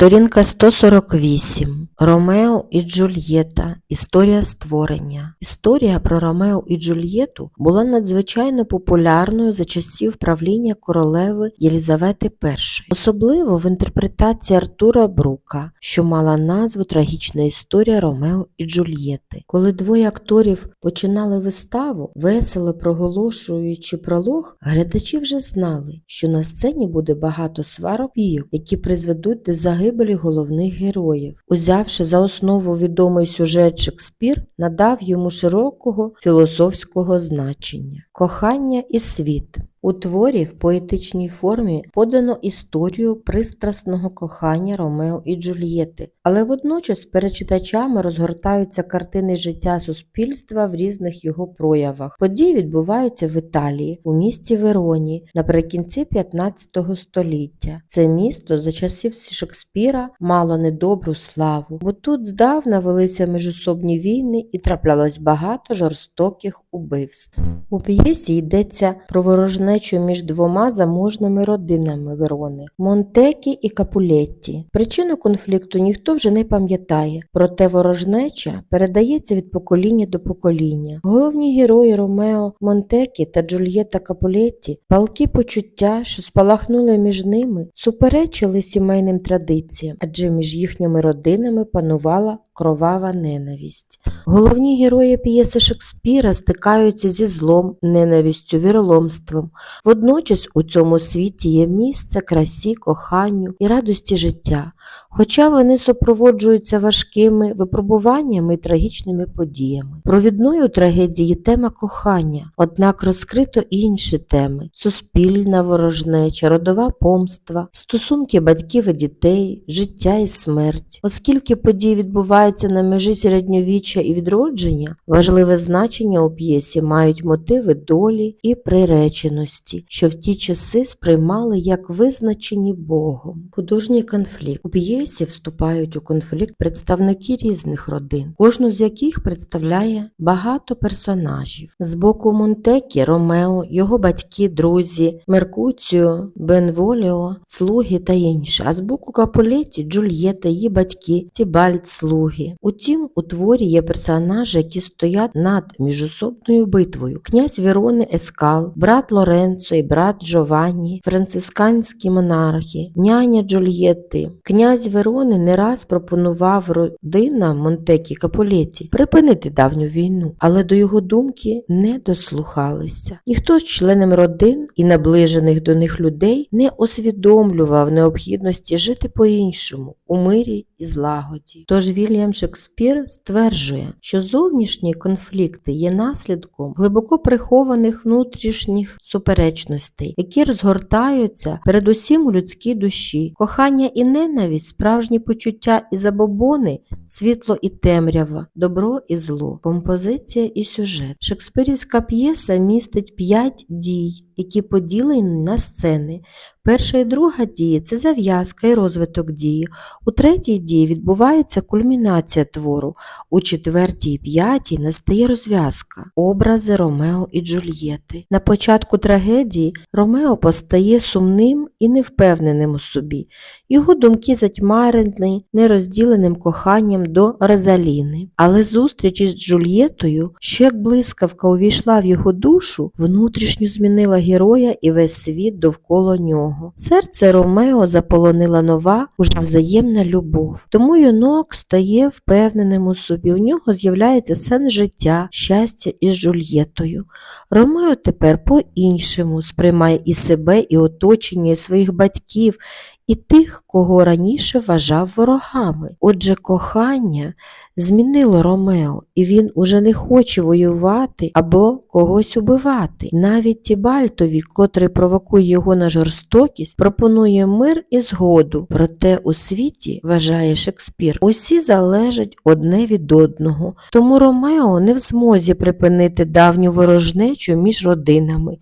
Сторінка 148. Ромео і Джульєта. Історія створення. Історія про Ромео і Джульєту була надзвичайно популярною за часів правління королеви Єлізавети І, особливо в інтерпретації Артура Брука, що мала назву Трагічна історія Ромео і Джульєти. Коли двоє акторів починали виставу, весело проголошуючи пролог, глядачі вже знали, що на сцені буде багато сварок які призведуть до загибелі головних героїв. Узявши за основу відомий сюжет Шекспір, надав йому широкого філософського значення кохання і світ. У творі в поетичній формі подано історію пристрасного кохання Ромео і Джульєти, але водночас перед читачами розгортаються картини життя суспільства в різних його проявах. Події відбуваються в Італії, у місті Вероні наприкінці 15 століття. Це місто за часів Шекспіра мало недобру славу, бо тут здавна велися міжособні війни і траплялось багато жорстоких убивств. У п'єсі йдеться про ворожнечу між двома заможними родинами Верони Монтекі і Капулетті. Причину конфлікту ніхто вже не пам'ятає, проте ворожнеча передається від покоління до покоління. Головні герої Ромео Монтекі та Джульєта Капулетті, палкі почуття, що спалахнули між ними, суперечили сімейним традиціям, адже між їхніми родинами панувала кровава ненависть. Головні герої п'єси Шекспіра стикаються зі злом, ненавистю, віроломством. Водночас у цьому світі є місце красі, коханню і радості життя, хоча вони супроводжуються важкими випробуваннями і трагічними подіями. Провідною трагедії тема кохання, однак розкрито інші теми: суспільна ворожнеча, родова помства, стосунки батьків і дітей, життя і смерть. Оскільки події відбуваються на межі середньовіччя і відродження, важливе значення у п'єсі мають мотиви долі і приреченості, що в ті часи сприймали як визначені Богом. Художній конфлікт у п'єсі вступають у конфлікт представники різних родин, кожну з яких представляє багато персонажів. З боку Монтекі, Ромео, його батьки, друзі, Меркуціо, Бенволіо, слуги та інші, а з боку Капулеті, Джульєта, її батьки, Тібальд, слуги. Утім, у творі є персонажі, які стоять над міжособною битвою. Князь Верони Ескал, брат Лоренцо і брат Джованні, францисканські монархи, няня Джульєтти. Князь Верони не раз пропонував родинам Монтекі Капулеті припинити давню війну, але до його думки не дослухалися. Ніхто з членів родин і наближених до них людей не усвідомлював необхідності жити по-іншому, у мирі і злагоді. Тож Вільям Шекспір стверджує, що зовнішні конфлікти є наслідком глибоко прихованих внутрішніх суперечностей, які розгортаються передусім у людській душі, кохання і ненависть, справжні почуття і забобони, світло і темрява, добро і зло, композиція і сюжет. Шекспирівська п'єса містить п'ять дій. Які поділені на сцени. Перша і друга дії це зав'язка і розвиток дії. У третій дії відбувається кульмінація твору. У четвертій і п'ятій настає розв'язка, образи Ромео і Джульєти. На початку трагедії Ромео постає сумним і невпевненим у собі. Його думки затьмарені нерозділеним коханням до Розаліни. Але зустріч із Джульєтою, що як блискавка увійшла в його душу, внутрішньо змінила героя і весь світ довкола нього. Серце Ромео заполонила нова, уже взаємна любов. Тому юнок стає впевненим у собі. У нього з'являється сенс життя, щастя із Жульєтою. Ромео тепер по-іншому сприймає і себе, і оточення, і своїх батьків, і тих, кого раніше вважав ворогами. Отже, кохання змінило Ромео, і він уже не хоче воювати або когось убивати. Навіть Тібальтові, котрий провокує його на жорстокість, пропонує мир і згоду. Проте у світі, вважає Шекспір, усі залежать одне від одного. Тому Ромео не в змозі припинити давню ворожнечу між родинами.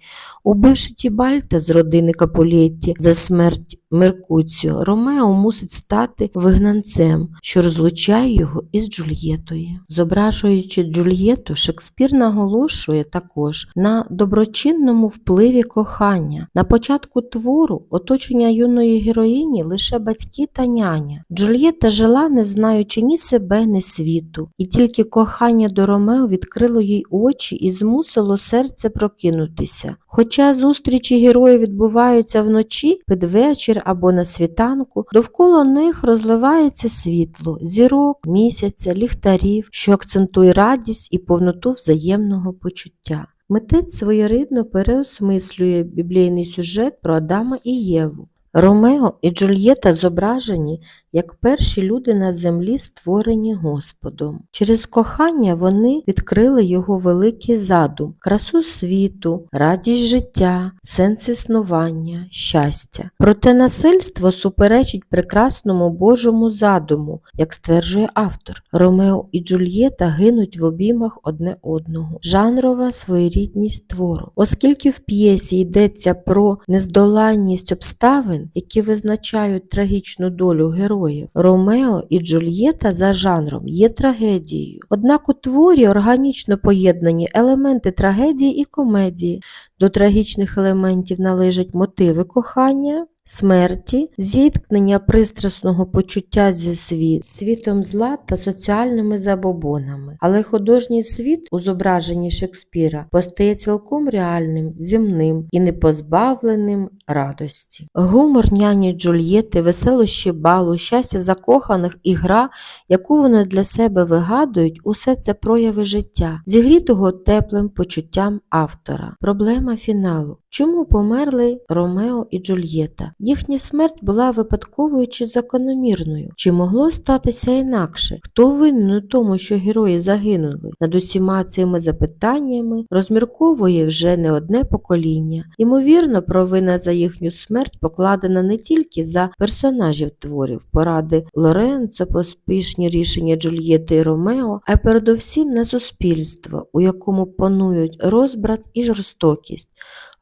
Убивши Тібальта з родини Капулетті за смерть Меркуціо, Ромео мусить стати вигнанцем, що розлучає його із Джульєтою. Зображуючи Джульєту, Шекспір наголошує також на доброчинному впливі кохання. На початку твору оточення юної героїні лише батьки та няня. Джульєта жила, не знаючи ні себе, ні світу, і тільки кохання до Ромео відкрило їй очі і змусило серце прокинутися. Хоча зустрічі героїв відбуваються вночі, під вечір або на світанку, довкола них розливається світло, зірок, місяця, ліхтарів, що акцентує радість і повноту взаємного почуття. Митець своєрідно переосмислює біблійний сюжет про Адама і Єву. Ромео і Джульєта зображені як перші люди на землі, створені Господом. Через кохання вони відкрили його великий задум, красу світу, радість життя, сенс існування, щастя. Проте насильство суперечить прекрасному Божому задуму, як стверджує автор. Ромео і Джульєта гинуть в обіймах одне одного, жанрова своєрідність твору. Оскільки в п'єсі йдеться про нездоланність обставин, які визначають трагічну долю героїв, Ромео і Джульєта за жанром є трагедією. Однак у творі органічно поєднані елементи трагедії і комедії. До трагічних елементів належать мотиви кохання, смерті, зіткнення пристрасного почуття зі світ, світом зла та соціальними забобонами. Але художній світ у зображенні Шекспіра постає цілком реальним, земним і непозбавленим радості. Гумор няні Джульєти, веселощі балу, щастя закоханих і гра, яку вони для себе вигадують, усе це прояви життя, зігрітого теплим почуттям автора. Проблема фіналу. Чому померли Ромео і Джульєта? Їхня смерть була випадковою чи закономірною? Чи могло статися інакше? Хто винен у тому, що герої загинули? Над усіма цими запитаннями розмірковує вже не одне покоління. Ймовірно, провина за їхню смерть покладена не тільки за персонажів творів, поради Лоренцо, поспішні рішення Джульєти і Ромео, а передовсім на суспільство, у якому панують розбрат і жорстокість.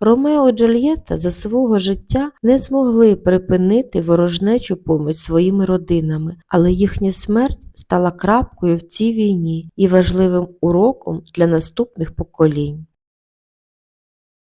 Ромео і Джульєта за свого життя не змогли припинити ворожнечу поміж своїми родинами, але їхня смерть стала крапкою в цій війні і важливим уроком для наступних поколінь.